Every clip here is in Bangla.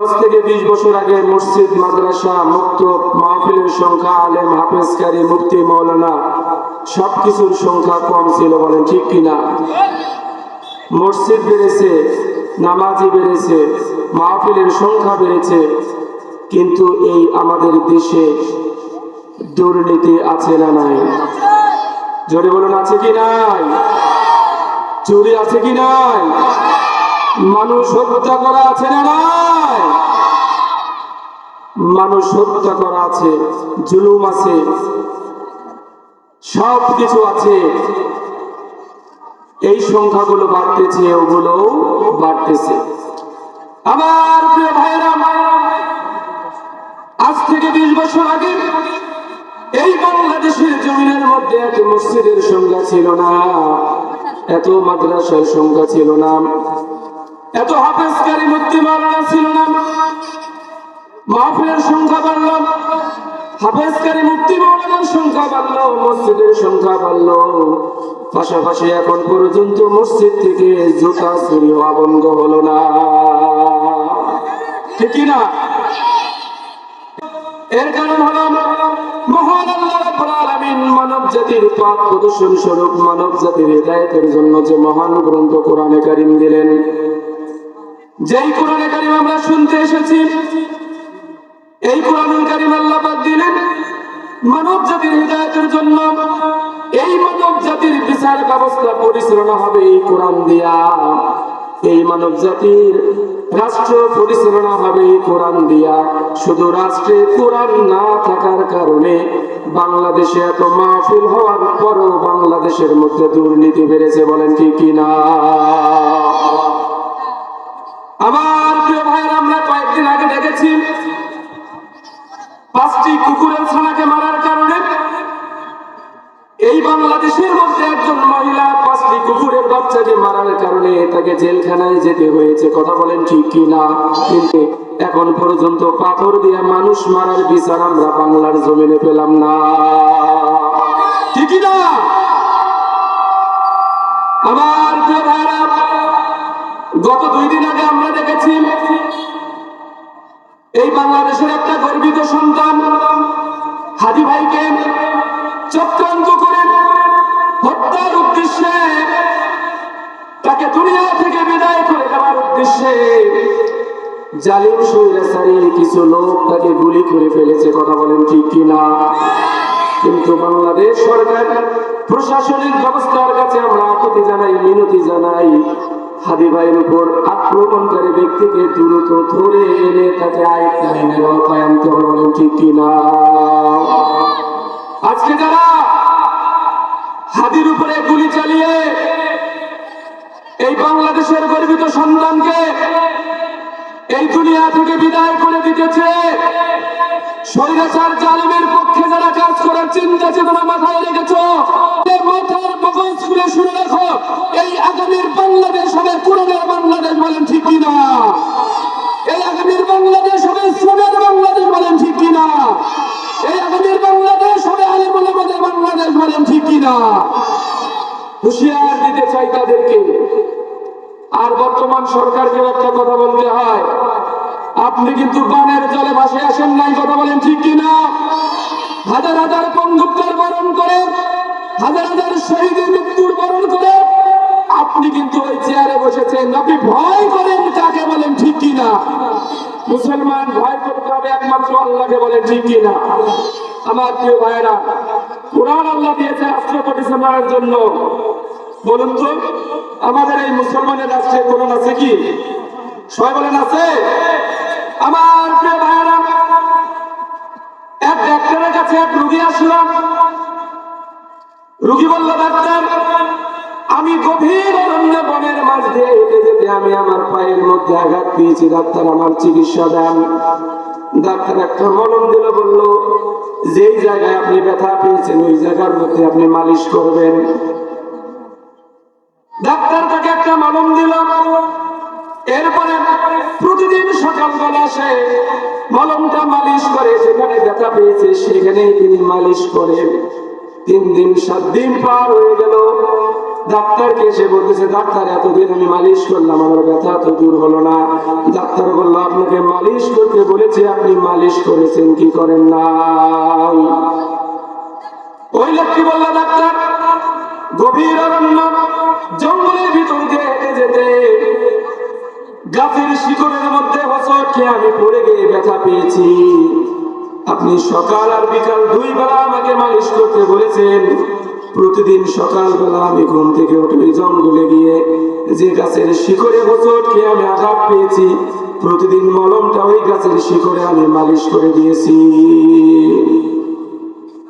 দশ থেকে বিশ বছর আগে মসজিদ, মাদ্রাসা, মুক্ত মাহফিলের সংখ্যা, আলেম, হাফেজকারী মৌলানা সবকিছুর সংখ্যা কম ছিল বলেন ঠিক কিনা? মসজিদ বেড়েছে নামাজি বেড়েছে, মাহফিলের সংখ্যা বেড়েছে, কিন্তু এই আমাদের দেশে দুর্নীতি আছে না নাই? জোরে বলুন, আছে কি নাই? চুরি আছে কি নাই? মানুষ হত্যা করা আছে না নাই? মানুষ হত্যা করা আছে, জুলুম আছে সব কিছু আছে। এই সংখ্যাগুলো বাড়তেছে, ওগুলো বাড়তেছে। আমার প্রিয় ভাইরা আজ থেকে বিশ বছর আগে এই বাংলাদেশের জমিনের মধ্যে এত মসজিদের সংখ্যা ছিল না, এত মাদ্রাসার সংখ্যা ছিল না। এত হাফেজকারী মুক্তি মালানা ছিল না। মাহফিলের সংখ্যা বাড়ল, হাফেজকারী মুক্তি মাওলানার সংখ্যা বাড়ল, মসজিদের সংখ্যা বাড়ল। পাশাপাশি এখন পর্যন্ত মসজিদ থেকে জুতা চুরি বন্ধ হলো না। ঠিক না? এর কারণ হলো মহান মানব জাতির পথ প্রদর্শন স্বরূপ মানব জাতির হৃদায়তের জন্য যে মহান গ্রন্থ কোরআনে কারিম দিলেন যেই কোরআনে কারিম আমরা শুনতে এসেছি, এই কোরআনুল কারিম আল্লাহ পাক দিলেন মানব জাতির হৃদায়তের জন্য। এই মানব জাতির বিচার ব্যবস্থা পরিচালনা হবে এই কোরআন দিয়া। এই মানব জাতির রাষ্ট্র পরিচালনা হবে এই কোরআন দিয়া। শুধু রাষ্ট্রে কোরআন না থাকার কারণে বাংলাদেশে এত মাহফিল হওয়ার পরও বাংলাদেশের মধ্যে দুর্নীতি বেড়েছে বলেন ঠিক কিনা? আমার প্রিয় ভাইয়ের, আমরা কয়েকদিন আগে দেখেছি পাঁচটি কুকুরের ছানাকে মারার কারণে এই বাংলাদেশের মধ্যে একজন মহিলা পাঁচটি কুকুরের বাচ্চাকে মারার কারণে তাকে জেলখানায় যেতে হয়েছে। কথা বলেন ঠিক কি না? কিন্তু এখন পর্যন্ত পাথর দিয়ে মানুষ মারার বিচার আমরা বাংলার জমিনে পেলাম না। ঠিকই না? আমার গত দুই দিন আগে আমরা বাংলাদেশের একটা গর্বিত সন্তান, হাজি ভাইকে চক্রান্ত করে হত্যার উদ্দেশ্যে তাকে দুনিয়া থেকে বিদায় করে দেওয়ার উদ্দেশ্যে জালিম সৈরাচারী কিছু লোক তাকে গুলি করে ফেলেছে, কথা বলেন ঠিক কিনা? কিন্তু বাংলাদেশ সরকার প্রশাসনিক ব্যবস্থার কাছে আমরা আকুতি জানাই, মিনতি জানাই। হাদি ভাইয়ের উপর আক্রমণকারী ব্যক্তিকে দ্রুত ধরে এনে তাকে আয়ত্ত আইনের আওতায় আনতে হবে বলেন, ঠিক কিনা আজকে যারা হাদির উপরে গুলি চালিয়ে এই বাংলাদেশের গর্বিত সন্তানকে এই দুনিয়া থেকে বিদায় করে দিতেছে স্বৈরাচার জালিমের পক্ষে যারা কাজ করার চিন্তা চেতনা মাথায় রেখেছ মাথার মগজ শুনে রাখো এই আগামীর বাংলাদেশ হবে কোরআনের বাংলাদেশ বলেন ঠিক কিনা? এই আগামীর বাংলাদেশ হবে সোনের বাংলাদেশ বলেন ঠিক কিনা? এই আগামীর বাংলাদেশ হবে আলেমুল আমাদের বাংলাদেশ বলেন ঠিক কিনা? হুঁশিয়ার দিতে চাই তাদেরকে। আর বর্তমান সরকারকে একটা কথা বলতে হয়, আপনি কিন্তু বানের জলে ভাসে আসেন নাই, কথা বলেন ঠিক কিনা? হাজার হাজার পঙ্গুত্বের বরণ করে হাজার হাজার শহীদের মৃত্যুর বরণ করে আপনি কিন্তু ওই চেয়ারে বসেছেন। আপনি ভয় করেন কাকে বলেন ঠিক কিনা? মুসলমান ভয় করতে হবে একমাত্র আল্লাহকে ঠিক কিনা? আমার প্রিয় ভাইয়েরা, কোরআন আল্লাহ দিয়েছে জন্য। বলুন তো, আমাদের এই মুসলমানের রাষ্ট্রে কোরআন আছে কি? সবাই বলেন আছে? আমার প্রিয় ভাইয়েরা, এক ডাক্তারের কাছে এক রুগী আসলাম রুগী বলল ডাক্তার আমি গভীর বনের মাঝ দিয়ে হেঁটে যেতে আমি আমার পায়ের মধ্যে আঘাত পেয়েছি। ডাক্তার আমার চিকিৎসা দেন। ডাক্তার একটা মলম দিল বলল, যেই জায়গায় আপনি ব্যথা পেয়েছেন, ওই জায়গার মধ্যে আপনি মালিশ করবেন। ডাক্তার তাকে একটা মলম দিল। এরপরে প্রতিদিন সকালবেলা সে মলমটা মালিশ করে, যেখানে ব্যথা পেয়েছে সেখানেই তিনি মালিশ করে তিন দিন, সাত দিন পার হয়ে গেল। ডাক্তারকে এসে বলতেছে, ডাক্তার, এতদিন আমি মালিশ করলাম, আমার ব্যথা তো দূর হলো না। ডাক্তার বলল, আপনাকে মালিশ করতে বলেছে, আপনি মালিশ করেছেন, কি করেন নাই? ওই লোকটি বলল, ডাক্তার, গভীর অরণ্য, জঙ্গলের ভিতর দিয়ে হেঁটে যেতে। গাছের শিকড়ের মধ্যে হোঁচট খেয়ে আমি পড়ে গিয়ে ব্যথা পেয়েছি। আপনি সকাল আর বিকাল দুই বেলা আমাকে মালিশ করতে বলেছেন। প্রতিদিন সকালবেলা আমি ঘুম থেকে উঠে জঙ্গলে গিয়ে যে গাছের শিকড়ে হোঁচট খেয়ে আমি আঘাত পেয়েছি, প্রতিদিন মলমটা ওই গাছের শিকড়ে আমি মালিশ করে দিয়েছি।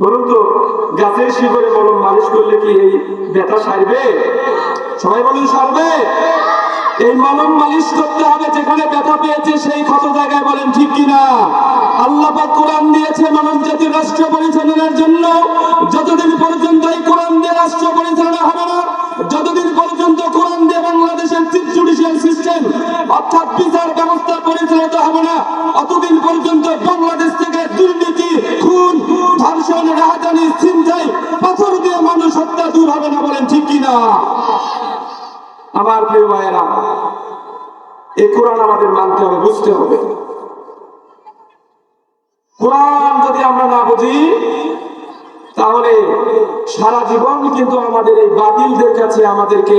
বলুন তো, গাছের শিকড়ে মলম মালিশ করলে কি এই ব্যথা সারবে? সবাই বলুন, সারবে? এই মলম মালিশ করতে হবে, যেখানে ব্যথা পেয়েছে সেই ক্ষত জায়গায় বলেন, ঠিক কিনা? আল্লাহ কোরআন দিয়েছে, মানব জাতির রাষ্ট্র পরিচালনার জন্য। যতদিন পর্যন্ত এই কোরআন দিয়ে রাষ্ট্র পরিচালনা হবে না, যতদিন পর্যন্ত কোরআন দিয়ে বাংলাদেশের চিফ জুডিশিয়াল সিস্টেম অর্থাৎ বিচার ব্যবস্থা পরিচালিত হবে না, অতদিন পর্যন্ত বাংলাদেশ থেকে দুর্নীতি, খুন, ধর্ষণ রাজধানী ছিনতাই, পাথর দিয়ে মানুষ হত্যা দূর হবে না বলেন, ঠিক কিনা? আমার প্রিয় ভাইয়েরা, এই কোরআন আমাদের মানতে হবে, বুঝতে হবে। কোরআন যদি আমরা না বুঝি, তাহলে সারা জীবন কিন্তু আমাদের এই বাতিলদের কাছে আমাদেরকে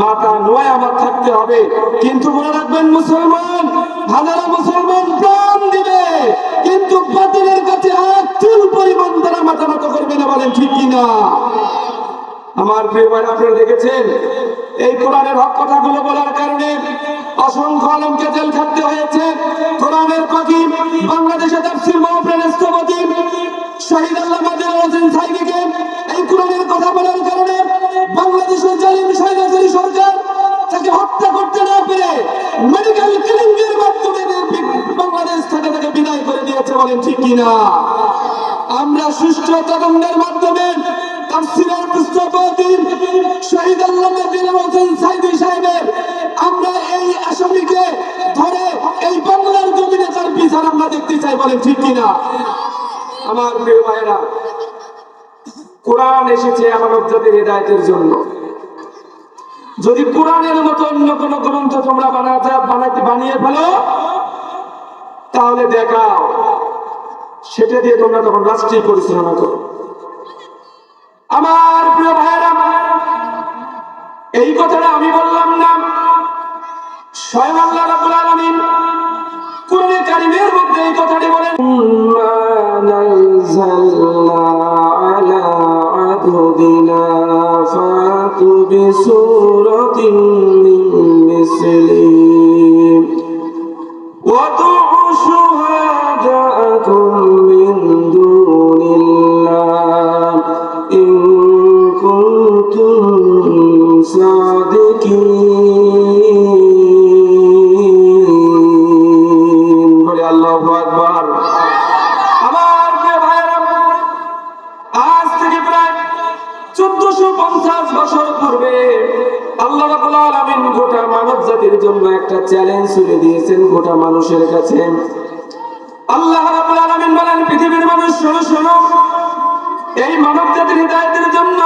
মাথা নোয় আমার থাকতে হবে। কিন্তু মনে রাখবেন, মুসলমান, হাজারো মুসলমান প্রাণ দিবে, কিন্তু বাতিলের কাছে এক পরিমাণ তারা মাথা নত করবে না বলেন ঠিক কিনা? আমার প্রিয় ভাই আপনারা দেখেছেন? এই কোরআনের হক কথাগুলো বলার কারণে অসংখ্য আলমকে জেল খাটতে হয়েছে। কোরআনের পাখি বাংলাদেশে তাফসির মাহফিলের শহীদ আল্লাহ হোসেন এই কোরআনের কথা বলার কারণে বাংলাদেশের জালিম স্বৈরাচারী সরকার তাকে হত্যা করতে না পেরে মেডিকেল কিলিং এর মাধ্যমে বাংলাদেশ থেকে তাকে বিদায় করে দিয়েছে বলেন ঠিক কিনা? আমরা সুষ্ঠু তদন্তের মাধ্যমে তাফসীরের কোরআন এসেছে মানব জাতির হৃদায়তের জন্য। যদি কোরআনের মতো অন্য কোন গ্রন্থ তোমরা বানাতে বানাইতে বানিয়ে ফেলো, তাহলে দেখাও। সেটা দিয়ে তোমরা তখন রাষ্ট্রীয় পরিচালনা করো। আমার প্রিয় ভাইয়েরা, এই কথাটা আমি বললাম না। স্বয়ং আল্লাহ রাব্বুল আলামিন কোরআনে কারিমের মধ্যে এই কথাটি বলেন মা নাযালনা আলা আবদিনা গোটা মানব জাতির জন্য একটা চ্যালেঞ্জ ছুড়ে দিয়েছেন গোটা মানুষের কাছে। আল্লাহ বলেন, পৃথিবীর মানুষ, শোনো শোনো। এই মানব জাতির হৃদায়তের জন্য,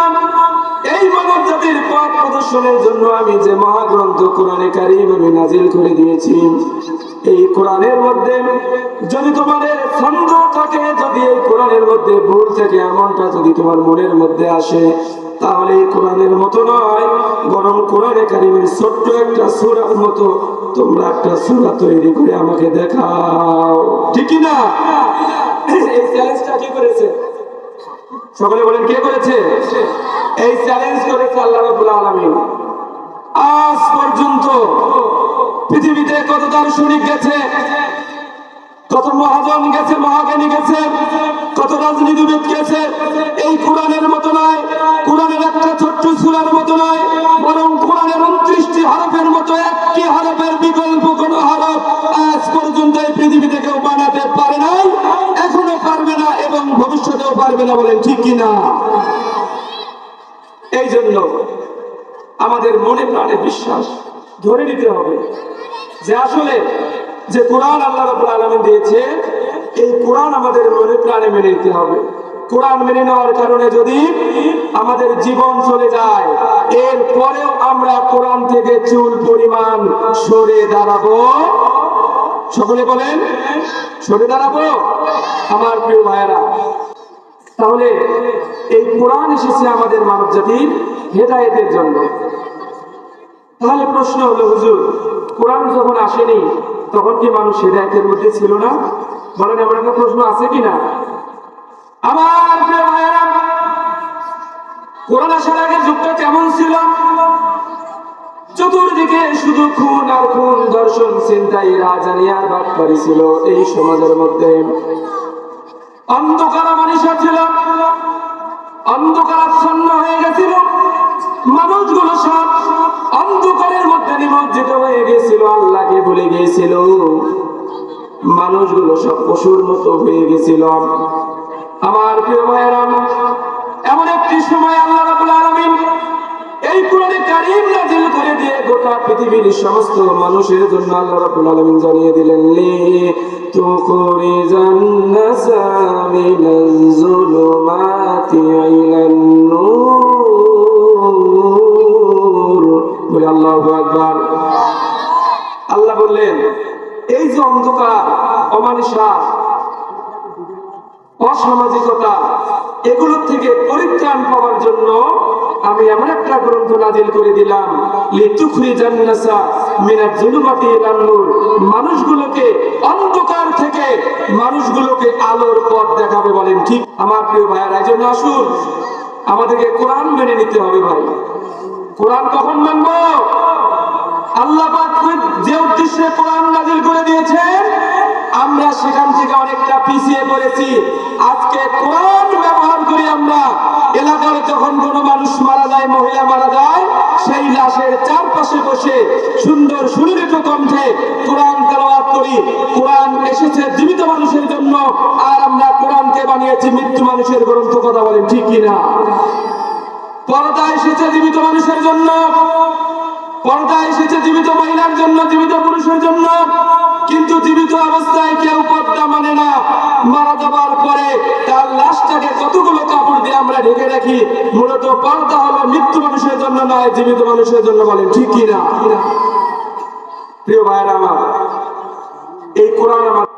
এই মানব জাতির পথ প্রদর্শনের জন্য আমি যে মহাগ্রন্থ কোরআনে কারিম আমি নাজিল করে দিয়েছি, এই কোরআনের মধ্যে যদি তোমাদের সন্দেহ থাকে, যদি এই কোরআনের মধ্যে ভুল থাকে, এমনটা যদি তোমার মনের মধ্যে আসে তাহলে এই কোরআনের মতো নয়, বরং কোরআনে কারিমের ছোট্ট একটা সুরার মতো তোমরা একটা সুরা তৈরি করে আমাকে দেখাও। ঠিক না? এই চ্যালেঞ্জটা কি করেছে? সকলে বলেন, কে করেছে? এই চ্যালেঞ্জ করেছে আল্লাহ রাব্বুল আলামিন। আজ পর্যন্ত পৃথিবীতে কত দার্শনিক গেছে? কত মহাজন গেছে, মহাজ্ঞানী গেছে? কত রাজনীতিবিদ গেছে? এই কোরআনের মতো নয়। পারবে না বলেন ঠিক কিনা? এই জন্য আমাদের মনে প্রাণে বিশ্বাস ধরে নিতে হবে যে আসলে যে কোরআন আল্লাহ রাব্বুল আলামিন দিয়েছে, এই কোরআন আমাদের মনে প্রাণে মেনে নিতে হবে। কোরআন মেনে নেওয়ার কারণে যদি আমাদের জীবন চলে যায় এর পরেও আমরা কোরআন থেকে চুল পরিমাণ সরে দাঁড়াবো। সকলে বলেন, সরে দাঁড়াবো? আমার প্রিয় ভাইয়েরা তাহলে এই কোরআন এসেছে আমাদের মানব জাতির হেদায়েতের জন্য। তাহলে প্রশ্ন হলো, হুজুর, কোরআন যখন আসেনি, তখন কি মানুষ হেদায়েতের মধ্যে ছিল না? বলেন, এমন একটা প্রশ্ন আছে কিনা আমার প্রিয় ভাইয়েরা, কোরআন আসার আগে যুগটা কেমন ছিল? চতুর্দিকে শুধু খুন আর খুন, দর্শন, চিন্তাই রাজানি আর বাটপারি ছিল এই সমাজের মধ্যে। অন্ধকার মানুষ ছিল। অন্ধকার আচ্ছন্ন হয়ে গেছিল। মানুষগুলো সব অন্ধকারের মধ্যে নিমজ্জিত হয়ে গেছিল, আল্লাহকে ভুলে গিয়েছিল। মানুষগুলো সব পশুর মতো হয়ে গেছিল। আমার প্রিয় ভাইয়েরা, এমন একটি সময় আল্লাহ রাব্বুল আলামিন এই কোরআনে কারীম নাযিল করে দিয়ে গোটা পৃথিবীর সমস্ত মানুষের জন্য আল্লাহ রাব্বুল আলামিন জানিয়ে দিলেন তুখরিজান নাসা মিনাজ যুলুমাতি ইলান নূর বলে আল্লাহু আল্লাহ বললেন, এই যে অন্ধকার অমানিসা অসামাজিকতা এগুলোর থেকে পরিত্রাণ পাওয়ার জন্য আমি এমন একটা গ্রন্থ নাজিল করে দিলাম লিতুখরি জান্নাসা মিনাজ জুলুমাতি ইলান নূর। মানুষগুলোকে অন্ধকার থেকে মানুষগুলোকে আলোর পথ দেখাবে বলেন ঠিক? আমার প্রিয় ভাইয়ারা, এই জন্য আসুন, আমাদেরকে কোরআন মেনে নিতে হবে ভাই। কোরআন কখন মানব? আল্লাহ যে উদ্দেশ্যে কোরআন নাজিল করে দিয়েছেন আমরা সেখান থেকে অনেকটা পিছিয়ে পড়েছি। আজকে কোরআন ব্যবহার করি আমরা এলাকার যখন কোনো মানুষ মারা যায়, মহিলা মারা যায়, সেই লাশের চারপাশে বসে সুন্দর সুনিরিত কণ্ঠে কোরআন তেলাওয়াত করি। কোরআন এসেছে জীবিত মানুষের জন্য, আর আমরা কোরআনকে বানিয়েছি মৃত্যু মানুষের গ্রন্থ কথা বলেন, ঠিক কিনা? পর্দা এসেছে জীবিত মানুষের জন্য, পর্দা এসেছে জীবিত মহিলার জন্য, জীবিত পুরুষের জন্য। কিন্তু জীবিত অবস্থায় কেউ পদ্মা মানে না। মারা যাবার পরে তার লাশটাকে কতগুলো কাপড় দিয়ে আমরা ঢেকে রাখি? মূলত পর্দা হলো মৃত্যু মানুষের জন্য নয়, জীবিত মানুষের জন্য বলেন, ঠিক কিনা? প্রিয় ভাইয়েরা আমার, এই কোরআন আমার